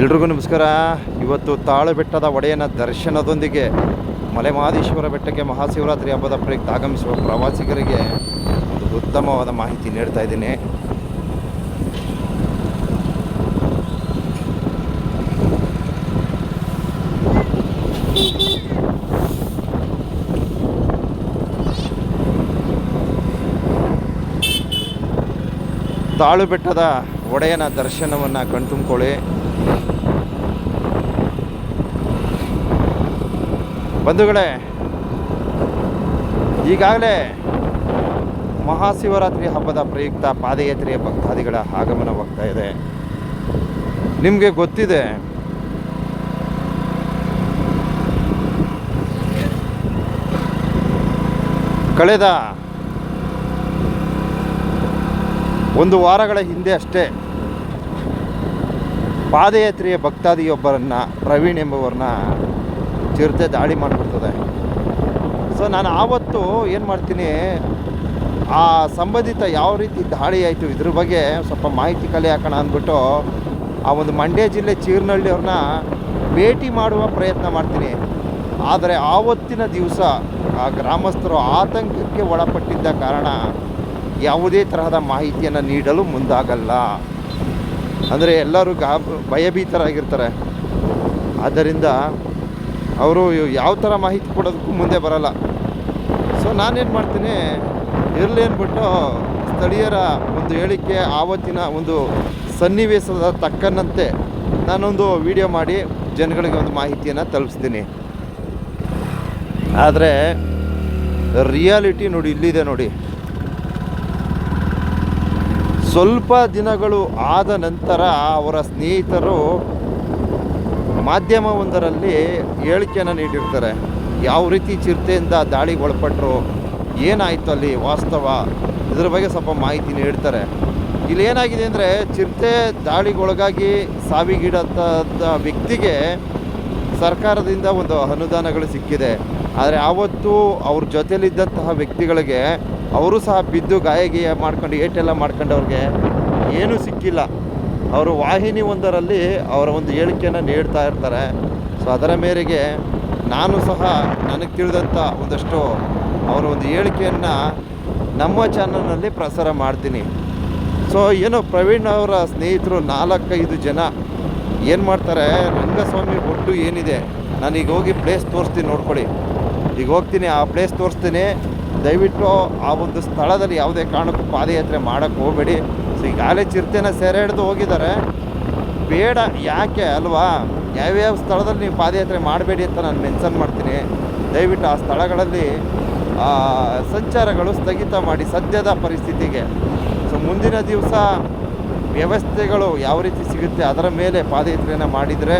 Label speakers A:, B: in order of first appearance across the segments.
A: ಎಲ್ರಿಗೂ ನಮಸ್ಕಾರ. ಇವತ್ತು ತಾಳು ಬೆಟ್ಟದ ಒಡೆಯನ ದರ್ಶನದೊಂದಿಗೆ ಮಲೆಮಹದೇಶ್ವರ ಬೆಟ್ಟಕ್ಕೆ ಮಹಾಶಿವರಾತ್ರಿ ಹಬ್ಬದ ಪ್ರಯುಕ್ತ ಆಗಮಿಸುವ ಪ್ರವಾಸಿಗರಿಗೆ ಒಂದು ಉತ್ತಮವಾದ ಮಾಹಿತಿ ನೀಡ್ತಾ ಇದ್ದೀನಿ. ತಾಳು ಬೆಟ್ಟದ ಒಡೆಯನ ದರ್ಶನವನ್ನು ಕಣ್ತುಂಬ್ಕೊಳ್ಳಿ. ಬಂಧುಗಳೇ, ಈಗಾಗಲೇ ಮಹಾಶಿವರಾತ್ರಿ ಹಬ್ಬದ ಪ್ರಯುಕ್ತ ಪಾದಯಾತ್ರೆಯ ಭಕ್ತಾದಿಗಳ ಆಗಮನವಾಗ್ತಾ ಇದೆ. ನಿಮಗೆ ಗೊತ್ತಿದೆ, ಕಳೆದ ಒಂದು ವಾರಗಳ ಹಿಂದೆ ಅಷ್ಟೇ ಪಾದಯಾತ್ರೆಯ ಭಕ್ತಾದಿಯೊಬ್ಬರನ್ನು, ಪ್ರವೀಣ್ ಎಂಬುವರನ್ನ ಚಿರತೆ ದಾಳಿ ಮಾಡಿಬಿಡ್ತದೆ. ಸೊ ನಾನು ಆವತ್ತು ಏನು ಮಾಡ್ತೀನಿ, ಆ ಸಂಬಂಧಿತ ಯಾವ ರೀತಿ ದಾಳಿ ಆಯಿತು ಇದ್ರ ಬಗ್ಗೆ ಸ್ವಲ್ಪ ಮಾಹಿತಿ ಕಲೆ ಹಾಕೋಣ ಅಂದ್ಬಿಟ್ಟು ಆ ಒಂದು ಮಂಡ್ಯ ಜಿಲ್ಲೆ ಚೀರ್ನಳ್ಳಿಯವ್ರನ್ನ ಭೇಟಿ ಮಾಡುವ ಪ್ರಯತ್ನ ಮಾಡ್ತೀನಿ. ಆದರೆ ಆವತ್ತಿನ ದಿವಸ ಆ ಗ್ರಾಮಸ್ಥರು ಆತಂಕಕ್ಕೆ ಒಳಪಟ್ಟಿದ್ದ ಕಾರಣ ಯಾವುದೇ ತರಹದ ಮಾಹಿತಿಯನ್ನು ನೀಡಲು ಮುಂದಾಗಲ್ಲ. ಅಂದರೆ ಎಲ್ಲರೂ ಗಾ ಭಯಭೀತರಾಗಿರ್ತಾರೆ. ಆದ್ದರಿಂದ ಅವರು ಯಾವ ಥರ ಮಾಹಿತಿ ಕೊಡೋದಕ್ಕೂ ಮುಂದೆ ಬರಲ್ಲ. ಸೊ ನಾನೇನು ಮಾಡ್ತೀನಿ, ಇರಲಿ ಅಂದ್ಬಿಟ್ಟು ಸ್ಥಳೀಯರ ಒಂದು ಹೇಳಿಕೆ, ಆವತ್ತಿನ ಒಂದು ಸನ್ನಿವೇಶದ ತಕ್ಕನಂತೆ ನಾನೊಂದು ವಿಡಿಯೋ ಮಾಡಿ ಜನಗಳಿಗೆ ಒಂದು ಮಾಹಿತಿಯನ್ನು ತಲುಪಿಸ್ತೀನಿ. ಆದರೆ ರಿಯಾಲಿಟಿ ನೋಡಿ, ಇಲ್ಲಿದೆ ನೋಡಿ. ಸ್ವಲ್ಪ ದಿನಗಳು ಆದ ನಂತರ ಅವರ ಸ್ನೇಹಿತರು ಮಾಧ್ಯಮವೊಂದರಲ್ಲಿ ಹೇಳಿಕೆಯನ್ನು ನೀಡಿರ್ತಾರೆ. ಯಾವ ರೀತಿ ಚಿರತೆಯಿಂದ ದಾಳಿಗೆ ಒಳಪಟ್ಟರು ಏನಾಯಿತು ಅಲ್ಲಿ ವಾಸ್ತವ, ಇದ್ರ ಬಗ್ಗೆ ಸ್ವಲ್ಪ ಮಾಹಿತಿ ನೀಡ್ತಾರೆ. ಇಲ್ಲಿ ಏನಾಗಿದೆ ಅಂದರೆ ಚಿರತೆ ದಾಳಿಗೊಳಗಾಗಿ ಸಾವಿಗೀಡಂಥ ವ್ಯಕ್ತಿಗೆ ಸರ್ಕಾರದಿಂದ ಒಂದು ಅನುದಾನಗಳು ಸಿಕ್ಕಿದೆ. ಆದರೆ ಆವತ್ತು ಅವ್ರ ಜೊತೆಯಲ್ಲಿದ್ದಂತಹ ವ್ಯಕ್ತಿಗಳಿಗೆ ಅವರು ಸಹ ಬಿದ್ದು ಗಾಯಗೀಯ ಮಾಡ್ಕೊಂಡು ಏಟೆಲ್ಲ ಮಾಡ್ಕೊಂಡವ್ರಿಗೆ ಏನೂ ಸಿಕ್ಕಿಲ್ಲ. ಅವರು ವಾಹಿನಿ ಒಂದರಲ್ಲಿ ಅವರ ಒಂದು ಹೇಳಿಕೆಯನ್ನು ನೀಡ್ತಾ ಇರ್ತಾರೆ. ಸೊ ಅದರ ಮೇರೆಗೆ ನಾನು ಸಹ ನನಗೆ ತಿಳಿದಂಥ ಒಂದಷ್ಟು ಅವರ ಒಂದು ಹೇಳಿಕೆಯನ್ನು ನಮ್ಮ ಚಾನಲ್ನಲ್ಲಿ ಪ್ರಸಾರ ಮಾಡ್ತೀನಿ. ಸೊ ಏನೋ ಪ್ರವೀಣ್ ಅವರ ಸ್ನೇಹಿತರು ನಾಲ್ಕೈದು ಜನ ಏನು ಮಾಡ್ತಾರೆ, ರಂಗಸ್ವಾಮಿ ಒಟ್ಟು ಏನಿದೆ, ನಾನೀಗ ಹೋಗಿ ಪ್ಲೇಸ್ ತೋರಿಸ್ತೀನಿ ನೋಡ್ಕೊಳ್ಳಿ. ಈಗ ಹೋಗ್ತೀನಿ, ಆ ಪ್ಲೇಸ್ ತೋರಿಸ್ತೀನಿ. ದಯವಿಟ್ಟು ಆ ಒಂದು ಸ್ಥಳದಲ್ಲಿ ಯಾವುದೇ ಕಾರಣಕ್ಕೂ ಪಾದಯಾತ್ರೆ ಮಾಡೋಕ್ಕೆ ಹೋಗಬೇಡಿ. ಸೊ ಈಗಾಗಲೇ ಚಿರತೆನ ಸೆರೆ ಹಿಡಿದು ಹೋಗಿದ್ದಾರೆ. ಬೇಡ, ಯಾಕೆ ಅಲ್ವಾ? ಯಾವ್ಯಾವ ಸ್ಥಳದಲ್ಲಿ ನೀವು ಪಾದಯಾತ್ರೆ ಮಾಡಬೇಡಿ ಅಂತ ನಾನು ಮೆನ್ಷನ್ ಮಾಡ್ತೀನಿ. ದಯವಿಟ್ಟು ಆ ಸ್ಥಳಗಳಲ್ಲಿ ಸಂಚಾರಗಳು ಸ್ಥಗಿತ ಮಾಡಿ ಸದ್ಯದ ಪರಿಸ್ಥಿತಿಗೆ. ಸೊ ಮುಂದಿನ ದಿವಸ ವ್ಯವಸ್ಥೆಗಳು ಯಾವ ರೀತಿ ಸಿಗುತ್ತೆ ಅದರ ಮೇಲೆ ಪಾದಯಾತ್ರೆಯನ್ನು ಮಾಡಿದರೆ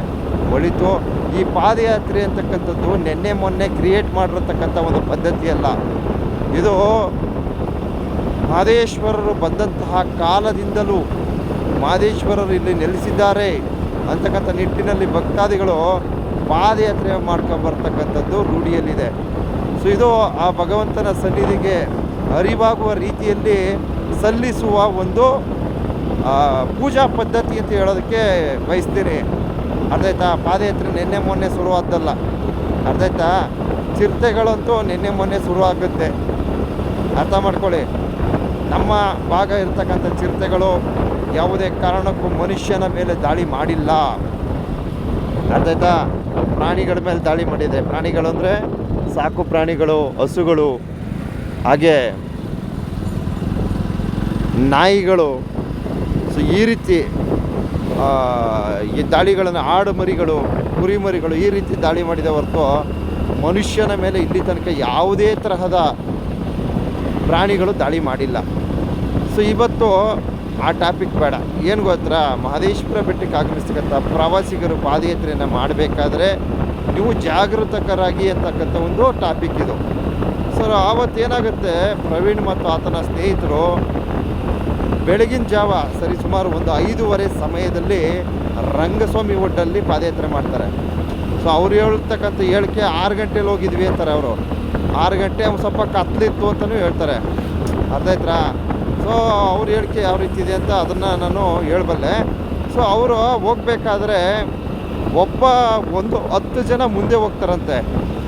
A: ಒಳಿತು. ಈ ಪಾದಯಾತ್ರೆ ಅಂತಕ್ಕಂಥದ್ದು ನಿನ್ನೆ ಮೊನ್ನೆ ಕ್ರಿಯೇಟ್ ಮಾಡಿರತಕ್ಕಂಥ ಒಂದು ಪದ್ಧತಿ ಅಲ್ಲ ಇದು ಮಾದೇಶ್ವರರು ಬಂದಂತಹ ಕಾಲದಿಂದಲೂ ಮಾದೇಶ್ವರರು ಇಲ್ಲಿ ನೆಲೆಸಿದ್ದಾರೆ ಅಂತಕ್ಕಂಥ ನಿಟ್ಟಿನಲ್ಲಿ ಭಕ್ತಾದಿಗಳು ಪಾದಯಾತ್ರೆ ಮಾಡ್ಕೊಂಬರ್ತಕ್ಕಂಥದ್ದು ರೂಢಿಯಲ್ಲಿದೆ. ಸೊ ಇದು ಆ ಭಗವಂತನ ಸನ್ನಿಧಿಗೆ ಅರಿವಾಗುವ ರೀತಿಯಲ್ಲಿ ಸಲ್ಲಿಸುವ ಒಂದು ಪೂಜಾ ಪದ್ಧತಿ ಅಂತ ಹೇಳೋದಕ್ಕೆ ಬಯಸ್ತೀನಿ. ಅರ್ಧಾಯ್ತಾ ಪಾದಯಾತ್ರೆ ನಿನ್ನೆ ಮೊನ್ನೆ ಶುರುವಾದ್ದಲ್ಲ. ಅರ್ಧಾಯ್ತಾ ಚಿರತೆಗಳಂತೂ ನಿನ್ನೆ ಮೊನ್ನೆ ಶುರುವಾಗುತ್ತೆ. ಅರ್ಥ ಮಾಡ್ಕೊಳ್ಳಿ. ನಮ್ಮ ಭಾಗ ಇರ್ತಕ್ಕಂಥ ಚಿರತೆಗಳು ಯಾವುದೇ ಕಾರಣಕ್ಕೂ ಮನುಷ್ಯನ ಮೇಲೆ ದಾಳಿ ಮಾಡಿಲ್ಲ. ಅರ್ಥ ಆಯ್ತಾ? ಪ್ರಾಣಿಗಳ ಮೇಲೆ ದಾಳಿ ಮಾಡಿದೆ. ಪ್ರಾಣಿಗಳು ಅಂದರೆ ಸಾಕು ಪ್ರಾಣಿಗಳು, ಹಸುಗಳು, ಹಾಗೆ ನಾಯಿಗಳು. ಸೊ ಈ ರೀತಿ ಈ ದಾಳಿಗಳನ್ನು ಆಡು ಮರಿಗಳು ಕುರಿ ಮರಿಗಳು ಈ ರೀತಿ ದಾಳಿ ಮಾಡಿದ ಹೊರತು ಮನುಷ್ಯನ ಮೇಲೆ ಇಲ್ಲಿ ತನಕ ಯಾವುದೇ ತರಹದ ಪ್ರಾಣಿಗಳು ದಾಳಿ ಮಾಡಿಲ್ಲ. ಸೊ ಇವತ್ತು ಆ ಟಾಪಿಕ್ ಬೇಡ. ಏನು ಗೊತ್ತಾ? ಮಹದೇಶ್ವರ ಬೆಟ್ಟಕ್ಕೆ ಆಗಮಿಸ್ತಕ್ಕಂಥ ಪ್ರವಾಸಿಗರು ಪಾದಯಾತ್ರೆಯನ್ನು ಮಾಡಬೇಕಾದ್ರೆ ನೀವು ಜಾಗೃತಕರಾಗಿ ಅಂತಕ್ಕಂಥ ಒಂದು ಟಾಪಿಕ್ ಇದು. ಸರ್ ಆವತ್ತೇನಾಗುತ್ತೆ ಪ್ರವೀಣ್ ಮತ್ತು ಆತನ ಸ್ನೇಹಿತರು ಬೆಳಗಿನ ಜಾವ, ಸರಿ, ಸುಮಾರು ಒಂದು ಐದೂವರೆ ಸಮಯದಲ್ಲಿ ರಂಗಸ್ವಾಮಿ ಒಡ್ಡಲ್ಲಿ ಪಾದಯಾತ್ರೆ ಮಾಡ್ತಾರೆ. ಸೊ ಅವ್ರು ಹೇಳ್ತಕ್ಕಂಥ ಹೇಳಿಕೆ ಆರು ಗಂಟೆಲಿ ಹೋಗಿದ್ವಿ ಅಂತಾರೆ ಅವರು. ಆರು ಗಂಟೆ ಸ್ವಲ್ಪ ಕತ್ಲಿತ್ತು ಅಂತಲೂ ಹೇಳ್ತಾರೆ. ಅರ್ಧ ಆಯ್ತಾ ಸೊ ಅವ್ರ ಹೇಳಿಕೆ ಯಾವ ರೀತಿ ಇದೆ ಅಂತ ಅದನ್ನು ನಾನು ಹೇಳಬಲ್ಲೆ. ಸೊ ಅವರು ಹೋಗಬೇಕಾದ್ರೆ ಒಬ್ಬ ಒಂದು ಹತ್ತು ಜನ ಮುಂದೆ ಹೋಗ್ತಾರಂತೆ.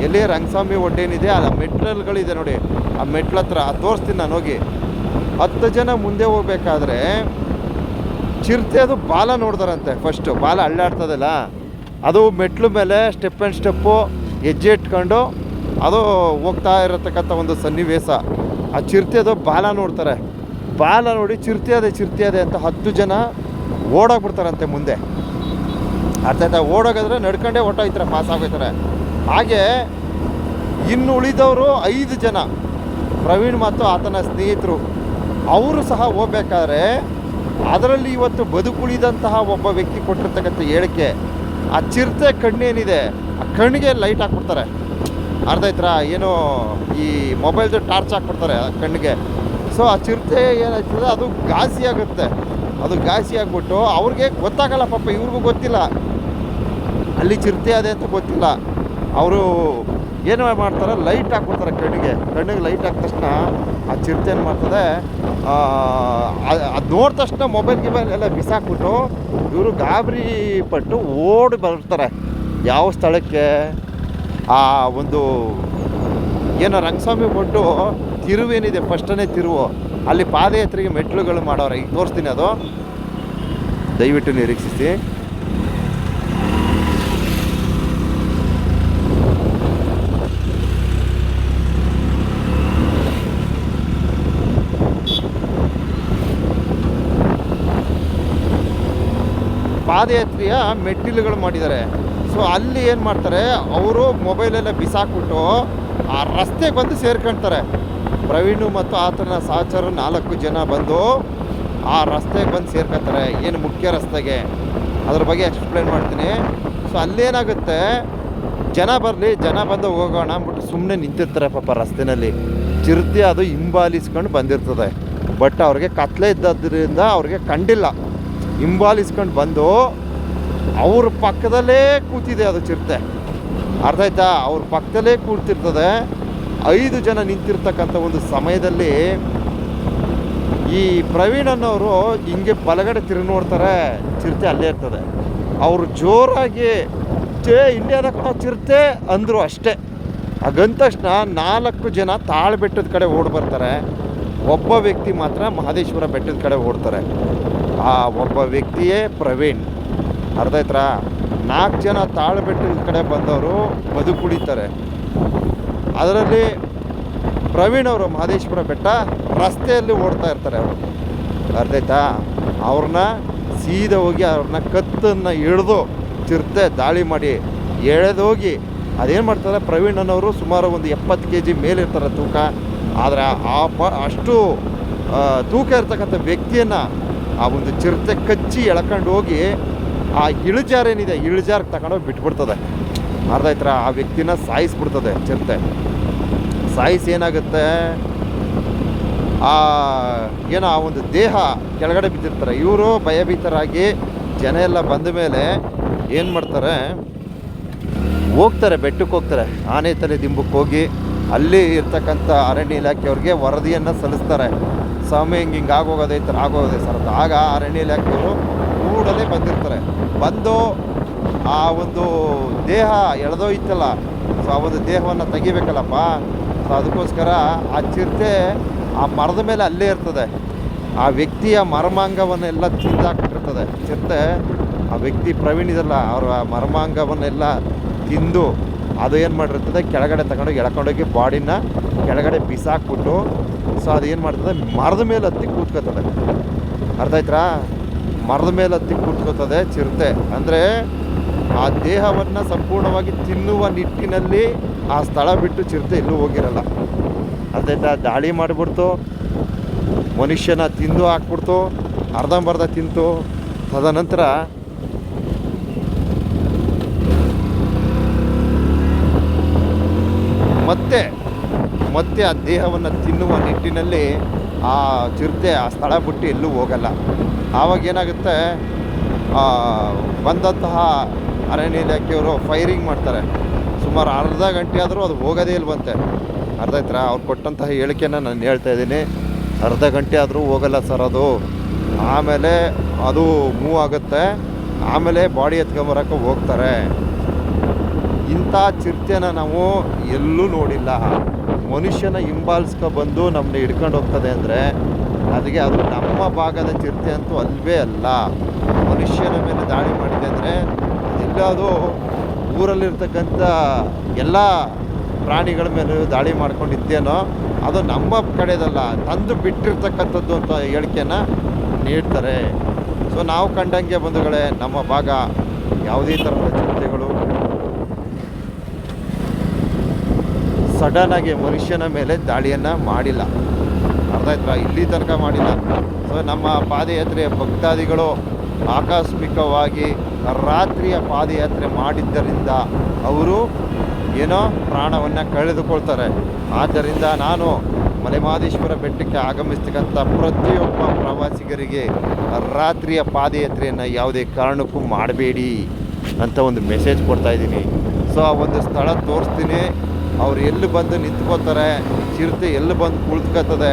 A: ಎಲ್ಲಿ ರಂಗಸ್ವಾಮಿ ಒಡ್ಡೇನಿದೆ, ಆ ಮೆಟ್ರಲ್ಗಳಿದೆ ನೋಡಿ. ಆ ಮೆಟ್ಲ ಹತ್ರ ತೋರಿಸ್ತೀನಿ ನಾನು ಹೋಗಿ. ಹತ್ತು ಜನ ಮುಂದೆ ಹೋಗ್ಬೇಕಾದ್ರೆ ಚಿರತೆ ಅದು ಬಾಲ ನೋಡ್ತಾರಂತೆ ಫಸ್ಟು ಬಾಲ ಅಳ್ಳಾಡ್ತದಲ್ಲ? ಅದು ಮೆಟ್ಲು ಮೇಲೆ ಸ್ಟೆಪ್ ಆ್ಯಂಡ್ ಸ್ಟೆಪ್ಪು ಹೆಜ್ಜೆ ಇಟ್ಕೊಂಡು ಅದು ಹೋಗ್ತಾ ಇರತಕ್ಕಂಥ ಒಂದು ಸನ್ನಿವೇಶ. ಆ ಚಿರತೆ ಅದು ಬಾಲ ನೋಡ್ತಾರೆ. ಬಾಲ ನೋಡಿ ಚಿರತೆ ಅದೇ ಚಿರತೆ ಅದೇ ಅಂತ ಹತ್ತು ಜನ ಓಡೋಗ್ಬಿಡ್ತಾರಂತೆ ಮುಂದೆ. ಅರ್ಥ ಆಯ್ತಾ? ಓಡೋಗಿದ್ರೆ ನಡ್ಕೊಂಡೇ ಹೊಟ್ಟೋಯ್ತಾರೆ ಪಾಸ್ ಆಗೋಯ್ತಾರೆ ಹಾಗೆ ಇನ್ನು ಉಳಿದವರು ಐದು ಜನ. ಪ್ರವೀಣ್ ಮತ್ತು ಆತನ ಸ್ನೇಹಿತರು. ಅವರು ಸಹ ಹೋಗ್ಬೇಕಾದ್ರೆ ಅದರಲ್ಲಿ ಇವತ್ತು ಬದುಕುಳಿದಂತಹ ಒಬ್ಬ ವ್ಯಕ್ತಿ ಕೊಟ್ಟಿರ್ತಕ್ಕಂಥ ಹೇಳಿಕೆ, ಆ ಚಿರತೆ ಕಣ್ಣೇನಿದೆ, ಆ ಕಣ್ಣಿಗೆ ಲೈಟ್ ಹಾಕ್ಬಿಡ್ತಾರೆ. ಅರ್ಧ ಐತ್ರ ಏನು ಈ ಮೊಬೈಲ್ದು ಟಾರ್ಚ್ ಹಾಕ್ಬಿಡ್ತಾರೆ ಕಣ್ಣಿಗೆ. ಸೊ ಆ ಚಿರತೆ ಏನಾಯ್ತದೆ ಅದು ಘಾಸಿ ಆಗುತ್ತೆ. ಅದು ಘಾಸಿ ಆಗಿಬಿಟ್ಟು ಅವ್ರಿಗೆ ಗೊತ್ತಾಗಲ್ಲ ಪಾಪ, ಇವ್ರಿಗೂ ಗೊತ್ತಿಲ್ಲ. ಅಲ್ಲಿ ಚಿರತೆ ಅದೇ ಅಂತ ಗೊತ್ತಿಲ್ಲ. ಅವರು ಏನು ಮಾಡ್ತಾರೆ, ಲೈಟ್ ಹಾಕ್ಬಿಡ್ತಾರೆ ಕಣ್ಣಿಗೆ. ಕಣ್ಣಿಗೆ ಲೈಟ್ ಹಾಕಿದ ತಕ್ಷಣ ಆ ಚಿರತೆ ಏನು ಮಾಡ್ತದೆ ಅದು ನೋಡಿದ ತಕ್ಷಣ ಮೊಬೈಲ್ ಗಿಬೈಲ್ ಎಲ್ಲ ಬಿಸಾಕ್ಬಿಟ್ಟು ಇವರು ಗಾಬರಿ ಪಟ್ಟು ಓಡಿ ಬರ್ತಾರೆ. ಯಾವ ಸ್ಥಳಕ್ಕೆ? ಆ ಒಂದು ಏನೋ ರಂಗಸ್ವಾಮಿ ಒಟ್ಟು ತಿರುವೇನಿದೆ, ಫಸ್ಟನೇ ತಿರುವು. ಅಲ್ಲಿ ಪಾದಯಾತ್ರೆಗೆ ಮೆಟ್ಲುಗಳು ಮಾಡೋರು. ಈಗ ತೋರಿಸ್ತೀನಿ ಅದು. ದಯವಿಟ್ಟು ನಿರೀಕ್ಷಿಸಿ. ಪಾದಯಾತ್ರೆಯ ಮೆಟ್ಟಿಲುಗಳು ಮಾಡಿದ್ದಾರೆ. ಸೊ ಅಲ್ಲಿ ಏನು ಮಾಡ್ತಾರೆ? ಅವರು ಮೊಬೈಲೆಲ್ಲ ಬಿಸಾಕ್ಬಿಟ್ಟು ಆ ರಸ್ತೆಗೆ ಬಂದು ಸೇರ್ಕೊಳ್ತಾರೆ ಪ್ರವೀಣು ಮತ್ತು ಆತನ ಸಹಚರ ನಾಲ್ಕು ಜನ ಬಂದು ಆ ರಸ್ತೆಗೆ ಬಂದು ಸೇರ್ಕೊತಾರೆ. ಏನು ಮುಖ್ಯ ರಸ್ತೆಗೆ? ಅದ್ರ ಬಗ್ಗೆ ಎಕ್ಸ್ಪ್ಲೇನ್ ಮಾಡ್ತೀನಿ. ಸೊ ಅಲ್ಲೇನಾಗುತ್ತೆ? ಜನ ಬರಲಿ, ಜನ ಬಂದು ಹೋಗೋಣ ಅಂದ್ಬಿಟ್ಟು ಸುಮ್ಮನೆ ನಿಂತಿರ್ತಾರೆ ಪಾಪ ರಸ್ತೆನಲ್ಲಿ. ಚಿರತೆ ಅದು ಹಿಂಬಾಲಿಸ್ಕೊಂಡು ಬಂದಿರ್ತದೆ. ಬಟ್ ಅವ್ರಿಗೆ ಕತ್ಲೆ ಇದ್ದದ್ರಿಂದ ಅವ್ರಿಗೆ ಕಂಡಿಲ್ಲ. ಹಿಂಬಾಲಿಸ್ಕೊಂಡು ಬಂದು ಅವ್ರ ಪಕ್ಕದಲ್ಲೇ ಕೂತಿದೆ ಅದು ಚಿರತೆ. ಅರ್ಥ ಆಯ್ತಾ? ಅವ್ರ ಪಕ್ಕದಲ್ಲೇ ಕೂತಿರ್ತದೆ. ಐದು ಜನ ನಿಂತಿರ್ತಕ್ಕಂಥ ಒಂದು ಸಮಯದಲ್ಲಿ ಈ ಪ್ರವೀಣ್ ಅನ್ನೋರು ಹಿಂಗೆ ಬಲಗಡೆ ತಿರು ನೋಡ್ತಾರೆ. ಚಿರತೆ ಅಲ್ಲೇ ಇರ್ತದೆ. ಅವರು ಜೋರಾಗಿ ಚೇ ಇಂಡಿಯಾದ ಚಿರತೆ? ಅಂದರು ಅಷ್ಟೇ. ಹಾಗಂದ ತಕ್ಷಣ ನಾಲ್ಕು ಜನ ತಾಳು ಬೆಟ್ಟದ ಕಡೆ ಓಡಿ ಬರ್ತಾರೆ. ಒಬ್ಬ ವ್ಯಕ್ತಿ ಮಾತ್ರ ಮಹದೇಶ್ವರ ಬೆಟ್ಟದ ಕಡೆ ಓಡ್ತಾರೆ. ಆ ಒಬ್ಬ ವ್ಯಕ್ತಿಯೇ ಪ್ರವೀಣ್. ಅರ್ಧ ಆಯ್ತಾ ನಾಲ್ಕು ಜನ ತಾಳು ಈ ಕಡೆ ಬಂದವರು ಬದುಕುಳಿತಾರೆ ಅದರಲ್ಲಿ ಪ್ರವೀಣ್ ಅವರು ಮಹದೇಶ್ವರ ಬೆಟ್ಟ ರಸ್ತೆಯಲ್ಲಿ ಓಡ್ತಾ ಇರ್ತಾರೆ ಅವರು. ಅರ್ಧ ಅವ್ರನ್ನ ಸೀದಾ ಹೋಗಿ ಅವ್ರನ್ನ ಕತ್ತನ್ನು ಹಿಡಿದು ಚಿರತೆ ದಾಳಿ ಮಾಡಿ ಎಳೆದೋಗಿ ಅದೇನು ಮಾಡ್ತಾರೆ? ಪ್ರವೀಣ್ ಅನ್ನೋರು ಸುಮಾರು ಒಂದು ಎಪ್ಪತ್ತು ಕೆ ಜಿ ಮೇಲಿರ್ತಾರೆ ತೂಕ. ಆದರೆ ಆ ಪ, ಅಷ್ಟು ತೂಕ ಇರ್ತಕ್ಕಂಥ ವ್ಯಕ್ತಿಯನ್ನು ಆ ಒಂದು ಚಿರತೆ ಕಚ್ಚಿ ಎಳ್ಕೊಂಡು ಹೋಗಿ ಆ ಇಳಿಜಾರೇನಿದೆ ಇಳಿಜಾರ್ಗೆ ತಗೊಂಡೋಗಿ ಬಿಟ್ಬಿಡ್ತದೆ. ಅರ್ಧ ಆಯ್ತರ ಆ ವ್ಯಕ್ತಿನ ಸಾಯಿಸ್ಬಿಡ್ತದೆ ಚಿರತೆ. ಸಾಯಿಸಿ ಏನಾಗುತ್ತೆ? ಆ, ಏನೋ ಆ ಒಂದು ದೇಹ ಕೆಳಗಡೆ ಬಿದ್ದಿರ್ತಾರೆ. ಇವರು ಭಯಭೀತರಾಗಿ ಜನ ಎಲ್ಲ ಬಂದ ಮೇಲೆ ಏನು ಮಾಡ್ತಾರೆ? ಹೋಗ್ತಾರೆ, ಬೆಟ್ಟಕ್ಕೆ ಹೋಗ್ತಾರೆ. ಆನೆ ತಲೆ ದಿಂಬಕ್ಕೆ ಹೋಗಿ ಅಲ್ಲಿ ಇರ್ತಕ್ಕಂಥ ಅರಣ್ಯ ಇಲಾಖೆಯವ್ರಿಗೆ ವರದಿಯನ್ನು ಸಲ್ಲಿಸ್ತಾರೆ. ಸ್ವಾಮಿ, ಹಿಂಗೆ ಹಿಂಗೆ ಆಗೋಗೋದೆ ಈ ಥರ ಆಗೋಗಿದೆ ಸರ್ ಆಗ ಅರಣ್ಯ ಇಲಾಖೆಯವರು ಕೂಡಲೇ ಬಂದಿರ್ತಾರೆ. ಬಂದು ಆ ಒಂದು ದೇಹ ಎಳೆದೋಯ್ತಲ್ಲ ಸೊ ಆ ಒಂದು ದೇಹವನ್ನು ತೆಗಿಬೇಕಲ್ಲಪ್ಪ. ಸೊ ಅದಕ್ಕೋಸ್ಕರ ಆ ಚಿರತೆ ಆ ಮರದ ಮೇಲೆ ಅಲ್ಲೇ ಇರ್ತದೆ. ಆ ವ್ಯಕ್ತಿಯ ಮರ್ಮಾಂಗವನ್ನೆಲ್ಲ ತಿಂದಾಕ್ಬಿಟ್ಟಿರ್ತದೆ. ಚಿರತೆ ಆ ವ್ಯಕ್ತಿ ಪ್ರವೀಣ್ ಇದಲ್ಲ, ಅವರ ಮರ್ಮಾಂಗವನ್ನೆಲ್ಲ ತಿಂದು ಅದು ಏನು ಮಾಡಿರ್ತದೆ, ಕೆಳಗಡೆ ತಗೊಂಡೋಗಿ ಎಳ್ಕೊಂಡೋಗಿ ಬಾಡಿನ ಕೆಳಗಡೆ ಬಿಸಾಕ್ಬಿಟ್ಟು, ಸೊ ಅದು ಏನು ಮಾಡ್ತದೆ, ಮರದ ಮೇಲೆ ಹತ್ತಿ ಕೂತ್ಕೋತದೆ. ಅರ್ಥ ಆಯ್ತಾ ಮರದ ಮೇಲೆ ಹತ್ತಿ ಕೂತ್ಕೋತದೆ, ಚಿರತೆ. ಅಂದರೆ ಆ ದೇಹವನ್ನು ಸಂಪೂರ್ಣವಾಗಿ ತಿನ್ನುವ ನಿಟ್ಟಿನಲ್ಲಿ ಆ ಸ್ಥಳ ಬಿಟ್ಟು ಚಿರತೆ ಎಲ್ಲೂ ಹೋಗಿರಲ್ಲ. ಅದೇ ಆ ದಾಳಿ ಮಾಡಿಬಿಡ್ತು, ಮನುಷ್ಯನ ತಿಂದು ಹಾಕ್ಬಿಡ್ತು, ಅರ್ಧಂಬರ್ಧ ತಿಂತು. ತದನಂತರ ಮತ್ತೆ ಮತ್ತೆ ಆ ದೇಹವನ್ನು ತಿನ್ನುವ ನಿಟ್ಟಿನಲ್ಲಿ ಆ ಚಿರತೆ ಆ ಸ್ಥಳ ಬಿಟ್ಟು ಎಲ್ಲೂ ಹೋಗಲ್ಲ. ಆವಾಗ ಏನಾಗುತ್ತೆ ಬಂದಂತಹ ಅರಣ್ಯ ಇಲಾಖೆಯವರು ಫೈರಿಂಗ್ ಮಾಡ್ತಾರೆ. ಸುಮಾರು ಅರ್ಧ ಗಂಟೆ ಆದರೂ ಅದು ಹೋಗೋದೇ ಇಲ್ವಂತೆ. ಅರ್ಧ ಐತ್ರ ಅವ್ರು ಕೊಟ್ಟಂತಹ ಹೇಳಿಕೆನ ನಾನು ಹೇಳ್ತಾ ಇದ್ದೀನಿ. ಅರ್ಧ ಗಂಟೆ ಆದರೂ ಹೋಗಲ್ಲ ಸರ್ ಅದು. ಆಮೇಲೆ ಅದು ಮೂವ್ ಆಗುತ್ತೆ. ಆಮೇಲೆ ಬಾಡಿ ಎತ್ಕೊಂಬರಕ್ಕೆ ಹೋಗ್ತಾರೆ. ಇಂಥ ಚಿರತೆನ ನಾವು ಎಲ್ಲೂ ನೋಡಿಲ್ಲ. ಮನುಷ್ಯನ ಹಿಂಬಾಲಿಸ್ಕೊ ಬಂದು ನಮ್ಮನ್ನ ಹಿಡ್ಕೊಂಡು ಹೋಗ್ತದೆ ಅಂದರೆ ಅದಕ್ಕೆ ಅದು ನಮ್ಮ ಭಾಗದ ಚಿರತೆ ಅಂತೂ ಅಲ್ವೇ ಅಲ್ಲ. ಮನುಷ್ಯನ ಮೇಲೆ ದಾಳಿ ಮಾಡಿದೆ ಅಂದರೆ ಅದು ಊರಲ್ಲಿರ್ತಕ್ಕಂಥ ಎಲ್ಲ ಪ್ರಾಣಿಗಳ ಮೇಲೆ ದಾಳಿ ಮಾಡ್ಕೊಂಡಿದ್ದೇನೋ, ಅದು ನಮ್ಮ ಕಡೆದಲ್ಲ. ತಂದು ಬಿಟ್ಟಿರ್ತಕ್ಕಂಥದ್ದು ಅಂತ ಹೇಳಿಕೆನ ನೀಡ್ತಾರೆ. ಸೊ ನಾವು ಕಂಡಂಗೆ ಬಂಧುಗಳೇ, ನಮ್ಮ ಭಾಗ ಯಾವುದೇ ಥರದ ಚಿಂತೆಗಳು ಸಡನ್ನಾಗಿ ಮನುಷ್ಯನ ಮೇಲೆ ದಾಳಿಯನ್ನು ಮಾಡಿಲ್ಲ. ಆಯ್ತಾ ಇಲ್ಲಿ ತನಕ ಮಾಡಿಲ್ಲ. ಸೊ ನಮ್ಮ ಪಾದಯಾತ್ರೆಯ ಭಕ್ತಾದಿಗಳು ಆಕಸ್ಮಿಕವಾಗಿ ರಾತ್ರಿಯ ಪಾದಯಾತ್ರೆ ಮಾಡಿದ್ದರಿಂದ ಅವರು ಏನೋ ಪ್ರಾಣವನ್ನು ಕಳೆದುಕೊಳ್ತಾರೆ. ಆದ್ದರಿಂದ ನಾನು ಮಲೆಮಾದೇಶ್ವರ ಬೆಟ್ಟಕ್ಕೆ ಆಗಮಿಸ್ತಕ್ಕಂಥ ಪ್ರತಿಯೊಬ್ಬ ಪ್ರವಾಸಿಗರಿಗೆ ರಾತ್ರಿಯ ಪಾದಯಾತ್ರೆಯನ್ನು ಯಾವುದೇ ಕಾರಣಕ್ಕೂ ಮಾಡಬೇಡಿ ಅಂತ ಒಂದು ಮೆಸೇಜ್ ಕೊಡ್ತಾ ಇದ್ದೀನಿ. ಸೊ ಆ ಒಂದು ಸ್ಥಳ ತೋರಿಸ್ತೀನಿ. ಅವ್ರು ಎಲ್ಲಿ ಬಂದು ನಿಂತ್ಕೋತಾರೆ ಚಿರತೆ ಎಲ್ಲಿ ಬಂದು ಕುಳಿತುಕತ್ತದೆ,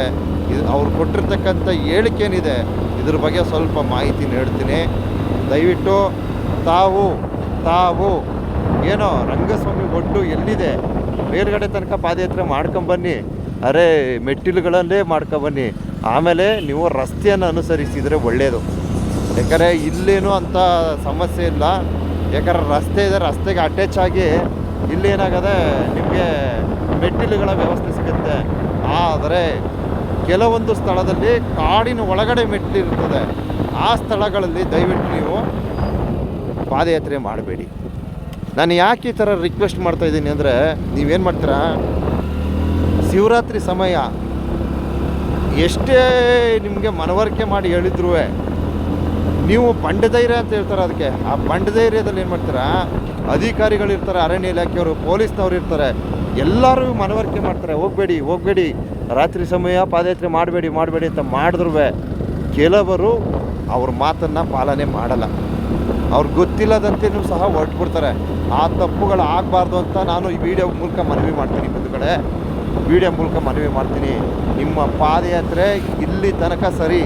A: ಇದು ಅವ್ರು ಕೊಟ್ಟಿರ್ತಕ್ಕಂಥ ಹೇಳಿಕೆನಿದೆ ಇದ್ರ ಬಗ್ಗೆ ಸ್ವಲ್ಪ ಮಾಹಿತಿ ನೀಡ್ತೀನಿ. ದಯವಿಟ್ಟು ತಾವು ತಾವು ಏನೋ ರಂಗಸ್ವಾಮಿ ಒಟ್ಟು ಎಲ್ಲಿದೆ? ಮೇಲ್ಗಡೆ ತನಕ ಪಾದಯಾತ್ರೆ ಮಾಡ್ಕೊಂಬನ್ನಿ ಅರೆ, ಮೆಟ್ಟಿಲುಗಳಲ್ಲೇ ಮಾಡ್ಕೊಂಬನ್ನಿ ಆಮೇಲೆ ನೀವು ರಸ್ತೆಯನ್ನು ಅನುಸರಿಸಿದರೆ ಒಳ್ಳೆಯದು ಯಾಕಂದರೆ ಇಲ್ಲೇನು ಅಂಥ ಸಮಸ್ಯೆ ಇಲ್ಲ. ಯಾಕಂದ್ರೆ ರಸ್ತೆ ಇದೆ, ರಸ್ತೆಗೆ ಅಟ್ಯಾಚ್ ಆಗಿ ಇಲ್ಲೇನಾಗದೆ ನಿಮಗೆ ಮೆಟ್ಟಿಲುಗಳ ವ್ಯವಸ್ಥೆ ಸಿಗುತ್ತೆ. ಆದರೆ ಕೆಲವೊಂದು ಸ್ಥಳದಲ್ಲಿ ಕಾಡಿನ ಒಳಗಡೆ ಮೆಟ್ಟಿಲಿರ್ತದೆ ಆ ಸ್ಥಳಗಳಲ್ಲಿ ದಯವಿಟ್ಟು ನೀವು ಪಾದಯಾತ್ರೆ ಮಾಡಬೇಡಿ. ನಾನು ಯಾಕೆ ಈ ಥರ ರಿಕ್ವೆಸ್ಟ್ ಮಾಡ್ತಾ ಇದ್ದೀನಿ ಅಂದರೆ, ನೀವೇನು ಮಾಡ್ತೀರಾ? ಶಿವರಾತ್ರಿ ಸಮಯ. ಎಷ್ಟೇ ನಿಮಗೆ ಮನವರಿಕೆ ಮಾಡಿ ಹೇಳಿದ್ರು ನೀವು ಬಂಡಧೈರ್ಯ ಅಂತ ಹೇಳ್ತಾರೆ ಅದಕ್ಕೆ. ಆ ಬಂಡಧೈರ್ಯದಲ್ಲಿ ಏನು ಮಾಡ್ತೀರಾ? ಅಧಿಕಾರಿಗಳಿರ್ತಾರೆ ಅರಣ್ಯ ಇಲಾಖೆಯವರು, ಪೊಲೀಸ್ನವ್ರು ಇರ್ತಾರೆ. ಎಲ್ಲರೂ ಮನವರಿಕೆ ಮಾಡ್ತಾರೆ. ಹೋಗಬೇಡಿ ಹೋಗಬೇಡಿ. ರಾತ್ರಿ ಸಮಯ ಪಾದಯಾತ್ರೆ ಮಾಡಬೇಡಿ ಮಾಡಬೇಡಿ ಅಂತ ಮಾಡಿದ್ರು ಕೆಲವರು ಅವ್ರ ಮಾತನ್ನು ಪಾಲನೆ ಮಾಡಲ್ಲ. ಅವ್ರಿಗೆ ಗೊತ್ತಿಲ್ಲದಂತೆಯೂ ಸಹ ಹೊರಟ್ಬಿಡ್ತಾರೆ. ಆ ತಪ್ಪುಗಳು ಆಗಬಾರ್ದು ಅಂತ ನಾನು ಈ ವಿಡಿಯೋ ಮೂಲಕ ಮನವಿ ಮಾಡ್ತೀನಿ ಬಂಧುಗಳೇ. ವಿಡಿಯೋ ಮೂಲಕ ಮನವಿ ಮಾಡ್ತೀನಿ. ನಿಮ್ಮ ಪಾದಯಾತ್ರೆ ಇಲ್ಲಿ ತನಕ ಸರಿ.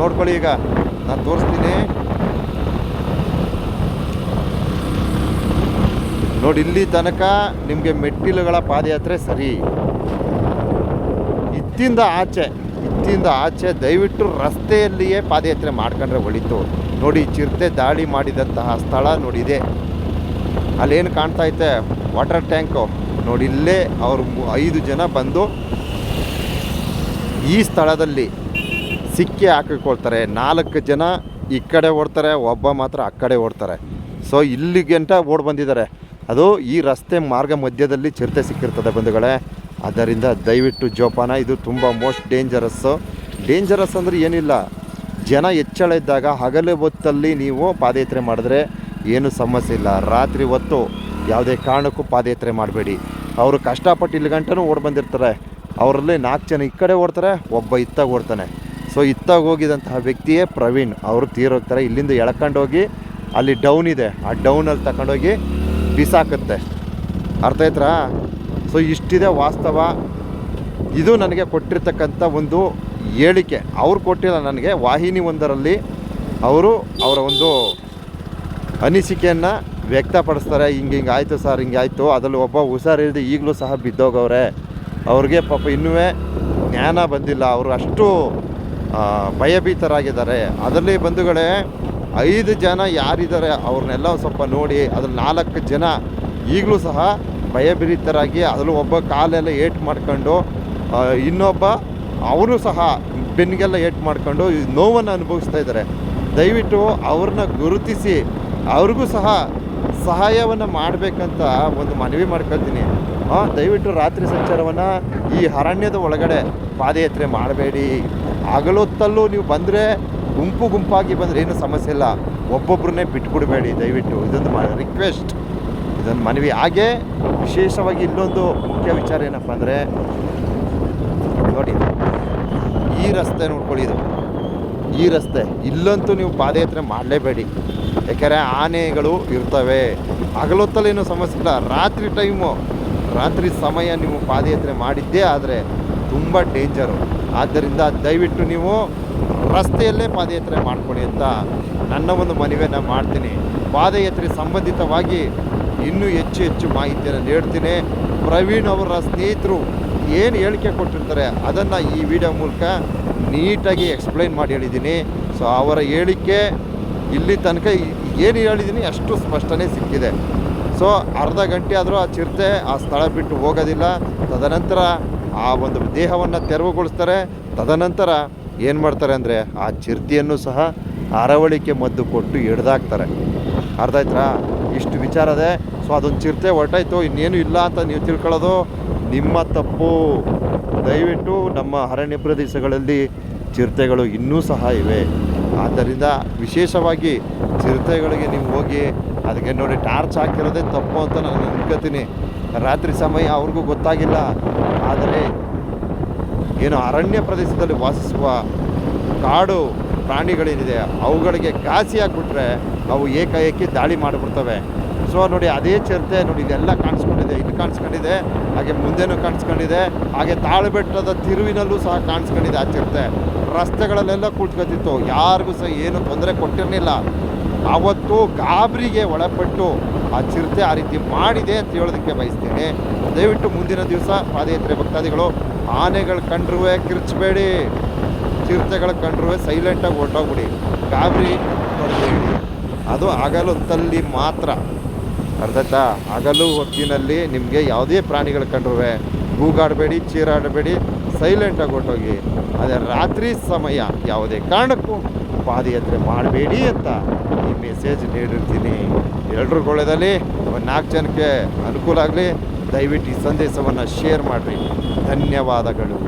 A: ನೋಡ್ಕೊಳ್ಳಿ ಈಗ. ನಾನು ತೋರಿಸ್ತೀನಿ. ನೋಡಿ, ಇಲ್ಲಿ ತನಕ ನಿಮಗೆ ಮೆಟ್ಟಿಲುಗಳ ಪಾದಯಾತ್ರೆ ಸರಿ. ಇತ್ತಿಂದ ಆಚೆ ಇತ್ತಿಂದ ಆಚೆ ದಯವಿಟ್ಟು ರಸ್ತೆಯಲ್ಲಿಯೇ ಪಾದಯಾತ್ರೆ ಮಾಡ್ಕೊಂಡ್ರೆ ಒಳಿತು. ನೋಡಿ, ಚಿರತೆ ದಾಳಿ ಮಾಡಿದಂತಹ ಸ್ಥಳ ನೋಡಿದೆ. ಅಲ್ಲೇನು ಕಾಣ್ತಾ ಐತೆ? Water tank. ನೋಡಿ, ಇಲ್ಲೇ ಅವರು ಐದು ಜನ ಬಂದು ಈ ಸ್ಥಳದಲ್ಲಿ ಸಿಕ್ಕಿ ಹಾಕಿಕೊಳ್ತಾರೆ. ನಾಲ್ಕು ಜನ ಈ ಕಡೆ ಓಡ್ತಾರೆ, ಒಬ್ಬ ಮಾತ್ರ ಆ ಕಡೆ ಓಡ್ತಾರೆ. ಸೊ ಇಲ್ಲಿಗೆಂಟ ಓಡ್ ಬಂದಿದ್ದಾರೆ. ಅದು ಈ ರಸ್ತೆ ಮಾರ್ಗ ಮಧ್ಯದಲ್ಲಿ ಚಿರತೆ ಸಿಕ್ಕಿರ್ತದೆ ಬಂಧುಗಳೇ. ಆದ್ದರಿಂದ ದಯವಿಟ್ಟು ಜೋಪಾನ, ಇದು ತುಂಬ ಮೋಸ್ಟ್ ಡೇಂಜರಸ್ಸು ಡೇಂಜರಸ್ ಅಂದರೆ ಏನಿಲ್ಲ. ಜನ ಹೆಚ್ಚಳ ಇದ್ದಾಗ ಹಗಲು ಹೊತ್ತಲ್ಲಿ ನೀವು ಪಾದಯಾತ್ರೆ ಮಾಡಿದ್ರೆ ಏನು ಸಮಸ್ಯೆ ಇಲ್ಲ. ರಾತ್ರಿ ಹೊತ್ತು ಯಾವುದೇ ಕಾರಣಕ್ಕೂ ಪಾದಯಾತ್ರೆ ಮಾಡಬೇಡಿ. ಅವರು ಕಷ್ಟಪಟ್ಟು ಇಲ್ಲಿ ಗಂಟನೂ ಓಡ್ ಬಂದಿರ್ತಾರೆ. ಅವರಲ್ಲಿ ನಾಲ್ಕು ಜನ ಈ ಕಡೆ ಓಡ್ತಾರೆ, ಒಬ್ಬ ಇತ್ತಾಗ ಓಡ್ತಾನೆ. ಸೊ ಇತ್ತಾಗ ಹೋಗಿದಂತಹ ವ್ಯಕ್ತಿಯೇ ಪ್ರವೀಣ್. ಅವರು ತೀರೋಗ್ತಾರೆ ಇಲ್ಲಿಂದ ಎಳ್ಕೊಂಡೋಗಿ ಅಲ್ಲಿ ಡೌನ್ ಇದೆ. ಆ ಡೌನಲ್ಲಿ ತಗೊಂಡೋಗಿ ಬಿಸಾಕುತ್ತೆ. ಅರ್ಥ ಆಯ್ತಾ ಸೊ ಇಷ್ಟಿದೆ ವಾಸ್ತವ. ಇದು ನನಗೆ ಕೊಟ್ಟಿರ್ತಕ್ಕಂಥ ಒಂದು ಹೇಳಿಕೆ. ಅವ್ರು ಕೊಟ್ಟಿಲ್ಲ ನನಗೆ. ವಾಹಿನಿ ಒಂದರಲ್ಲಿ ಅವರು ಅವರ ಒಂದು ಅನಿಸಿಕೆಯನ್ನು ವ್ಯಕ್ತಪಡಿಸ್ತಾರೆ. ಹಿಂಗೆ ಹಿಂಗೆ ಆಯಿತು ಸರ್, ಹಿಂಗೆ ಆಯಿತು. ಅದರಲ್ಲಿ ಒಬ್ಬ ಹುಷಾರಿಲ್ಲದೆ ಈಗಲೂ ಸಹ ಬಿದ್ದೋಗವ್ರೆ. ಅವ್ರಿಗೆ ಪಾಪ ಇನ್ನೂ ಜ್ಞಾನ ಬಂದಿಲ್ಲ. ಅವರು ಅಷ್ಟು ಭಯಭೀತರಾಗಿದ್ದಾರೆ. ಅದರಲ್ಲಿ ಬಂಧುಗಳೇ ಐದು ಜನ ಯಾರಿದ್ದಾರೆ ಅವ್ರನ್ನೆಲ್ಲ ಸ್ವಲ್ಪ ನೋಡಿ ಅದ್ರ ನಾಲ್ಕು ಜನ ಈಗಲೂ ಸಹ ಭಯಭೀತರಾಗಿ ಅದರಲ್ಲೂ ಒಬ್ಬ ಕಾಲೆಲ್ಲ ಏಟ್ ಮಾಡ್ಕೊಂಡು ಇನ್ನೊಬ್ಬ ಅವರು ಸಹ ಬೆನ್ನಿಗೆಲ್ಲ ಏಟ್ ಮಾಡ್ಕೊಂಡು ನೋವನ್ನು ಅನುಭವಿಸ್ತಾ ಇದ್ದಾರೆ. ದಯವಿಟ್ಟು ಅವ್ರನ್ನ ಗುರುತಿಸಿ, ಅವ್ರಿಗೂ ಸಹ ಸಹಾಯವನ್ನು ಮಾಡಬೇಕಂತ ಒಂದು ಮನವಿ ಮಾಡ್ಕೊಳ್ತೀನಿ. ದಯವಿಟ್ಟು ರಾತ್ರಿ ಸಂಚಾರವನ್ನು ಈ ಅರಣ್ಯದ ಒಳಗಡೆ ಪಾದಯಾತ್ರೆ ಮಾಡಬೇಡಿ. ಹಗಲೊತ್ತಲ್ಲೂ ನೀವು ಬಂದರೆ ಗುಂಪು ಗುಂಪಾಗಿ ಬಂದರೆ ಏನು ಸಮಸ್ಯೆ ಇಲ್ಲ. ಒಬ್ಬೊಬ್ಬರನ್ನೇ ಬಿಟ್ಕೊಡ್ಬೇಡಿ ದಯವಿಟ್ಟು. ಇದೊಂದು ರಿಕ್ವೆಸ್ಟ್ ಇದೊಂದು ಮನವಿ. ಹಾಗೆ ವಿಶೇಷವಾಗಿ ಇಲ್ಲೊಂದು ಮುಖ್ಯ ವಿಚಾರ ಏನಪ್ಪ ಅಂದರೆ, ನೋಡಿ, ಈ ರಸ್ತೆ ನೋಡ್ಕೊಳ್ಳಿ ಇದು. ಈ ರಸ್ತೆ. ಇಲ್ಲಂತೂ ನೀವು ಪಾದಯಾತ್ರೆ ಮಾಡಲೇಬೇಡಿ. ಯಾಕೆಂದರೆ ಆನೆಗಳು ಇರ್ತವೆ. ಹಗಲೊತ್ತಲೇನು ಸಮಸ್ಯೆ ಇಲ್ಲ. ರಾತ್ರಿ ಟೈಮು. ರಾತ್ರಿ ಸಮಯ ನೀವು ಪಾದಯಾತ್ರೆ ಮಾಡಿದ್ದೇ ಆದರೆ ತುಂಬ ಡೇಂಜರು ಆದ್ದರಿಂದ ದಯವಿಟ್ಟು ನೀವು ರಸ್ತೆಯಲ್ಲೇ ಪಾದಯಾತ್ರೆ ಮಾಡಿಕೊಡಿ ಅಂತ ನನ್ನ ಒಂದು ಮನವಿಯನ್ನು ಮಾಡ್ತೀನಿ. ಪಾದಯಾತ್ರೆ ಸಂಬಂಧಿತವಾಗಿ ಇನ್ನೂ ಹೆಚ್ಚು ಹೆಚ್ಚು ಮಾಹಿತಿಯನ್ನು ನೀಡ್ತೀನಿ. ಪ್ರವೀಣ್ ಅವರ ಸ್ನೇಹಿತರು ಏನು ಹೇಳಿಕೆ ಕೊಟ್ಟಿರ್ತಾರೆ ಅದನ್ನು ಈ ವಿಡಿಯೋ ಮೂಲಕ ನೀಟಾಗಿ ಎಕ್ಸ್ಪ್ಲೈನ್ ಮಾಡಿ ಹೇಳಿದ್ದೀನಿ. ಸೊ ಅವರ ಹೇಳಿಕೆ ಇಲ್ಲಿ ತನಕ ಏನು ಹೇಳಿದ್ದೀನಿ ಅಷ್ಟು ಸ್ಪಷ್ಟನೆ ಸಿಕ್ಕಿದೆ. ಸೊ ಅರ್ಧ ಗಂಟೆ ಆದರೂ ಆ ಚಿರತೆ ಆ ಸ್ಥಳ ಬಿಟ್ಟು ಹೋಗೋದಿಲ್ಲ. ತದನಂತರ ಆ ಒಂದು ದೇಹವನ್ನು ತೆರವುಗೊಳಿಸ್ತಾರೆ. ತದನಂತರ ಏನು ಮಾಡ್ತಾರೆ ಅಂದರೆ ಆ ಚಿರತೆಯನ್ನು ಸಹ ಅರವಳಿಕೆ ಮದ್ದು ಕೊಟ್ಟು ಹಿಡ್ದಾಕ್ತಾರೆ ಅರ್ಥ ಆಯ್ತಾ ಇಷ್ಟು ವಿಚಾರ ಇದೆ ಸೊ ಅದೊಂದು ಚಿರತೆ ಹೊರಟಾಯ್ತು. ಇನ್ನೇನು ಇಲ್ಲ ಅಂತ ನೀವು ತಿಳ್ಕೊಳ್ಳೋದು ನಿಮ್ಮ ತಪ್ಪು. ದಯವಿಟ್ಟು ನಮ್ಮ ಅರಣ್ಯ ಪ್ರದೇಶಗಳಲ್ಲಿ ಚಿರತೆಗಳು ಇನ್ನೂ ಸಹ ಇವೆ. ಆದ್ದರಿಂದ ವಿಶೇಷವಾಗಿ ಚಿರತೆಗಳಿಗೆ ನೀವು ಹೋಗಿ ಅದಕ್ಕೆ ನೋಡಿ ಟಾರ್ಚ್ ಹಾಕಿರೋದೇ ತಪ್ಪು ಅಂತ ನಾನು ಅನ್ಕೋತೀನಿ ರಾತ್ರಿ ಸಮಯ ಅವ್ರಿಗೂ ಗೊತ್ತಾಗಿಲ್ಲ. ಆದರೆ ಏನು ಅರಣ್ಯ ಪ್ರದೇಶದಲ್ಲಿ ವಾಸಿಸುವ ಕಾಡು ಪ್ರಾಣಿಗಳೇನಿದೆ, ಅವುಗಳಿಗೆ ಘಾಸಿ ಹಾಕ್ಬಿಟ್ರೆ ಅವು ಏಕಾಏಕಿ ದಾಳಿ ಮಾಡಿಬಿಡ್ತವೆ. ಸೊ ನೋಡಿ ಅದೇ ಚಿರತೆ ನೋಡಿ ಇದೆಲ್ಲ ಕಾಣಿಸ್ಕೊಂಡಿದೆ ಇಲ್ಲಿ ಕಾಣಿಸ್ಕೊಂಡಿದೆ, ಹಾಗೆ ಮುಂದೆನೂ ಕಾಣಿಸ್ಕೊಂಡಿದೆ, ಹಾಗೆ ತಾಳಬೆಟ್ಟದ ತಿರುವಿನಲ್ಲೂ ಸಹ ಕಾಣಿಸ್ಕೊಂಡಿದೆ ಆ ಚಿರತೆ ರಸ್ತೆಗಳಲ್ಲೆಲ್ಲ ಕೂತ್ಕೊತಿತ್ತು ಯಾರಿಗೂ ಸಹ ಏನು ತೊಂದರೆ ಕೊಟ್ಟಿರಲಿಲ್ಲ. ಅವತ್ತು ಗಾಬರಿಗೆ ಒಳಪಟ್ಟು ಆ ಚಿರತೆ ಆ ರೀತಿ ಮಾಡಿದೆ ಅಂತ ಹೇಳೋದಕ್ಕೆ ಬಯಸ್ತೀನಿ. ದಯವಿಟ್ಟು ಮುಂದಿನ ದಿವಸ ಪಾದಯಾತ್ರೆ ಭಕ್ತಾದಿಗಳು ಆನೆಗಳು ಕಂಡ್ರೂ ಕಿರ್ಚಬೇಡಿ. ಚಿರತೆಗಳ ಕಂಡ್ರೂ ಸೈಲೆಂಟಾಗಿ ಹೊರಟೋಗ್ಬಿಡಿ. ಗಾಬರಿ ಹೊಡೆಬೇಡಿ ಅದು ಹಗಲು ಹೊತ್ತಲ್ಲಿ ಮಾತ್ರ. ಅರ್ಥಾಯ್ತಾ ಹಗಲು ಹೊತ್ತಿನಲ್ಲಿ ನಿಮಗೆ ಯಾವುದೇ ಪ್ರಾಣಿಗಳು ಕಂಡ್ರೂ ಗೂಗಾಡಬೇಡಿ, ಚೀರಾಡಬೇಡಿ ಸೈಲೆಂಟಾಗಿ ಹೊರಟೋಗಿ. ಅದೇ ರಾತ್ರಿ ಸಮಯ ಯಾವುದೇ ಕಾರಣಕ್ಕೂ ಪಾದಯಾತ್ರೆ ಮಾಡಬೇಡಿ ಅಂತ ಈ ಮೆಸೇಜ್ ನೀಡಿರ್ತೀನಿ. ಎಲ್ರಿಗೂ ಒಳ್ಳೆಯದಲ್ಲಿ ಒಂದು ನಾಲ್ಕು ಜನಕ್ಕೆ ಅನುಕೂಲ ಆಗಲಿ. ದಯವಿಟ್ಟು ಈ ಸಂದೇಶವನ್ನು ಶೇರ್ ಮಾಡಿರಿ. ಧನ್ಯವಾದಗಳು.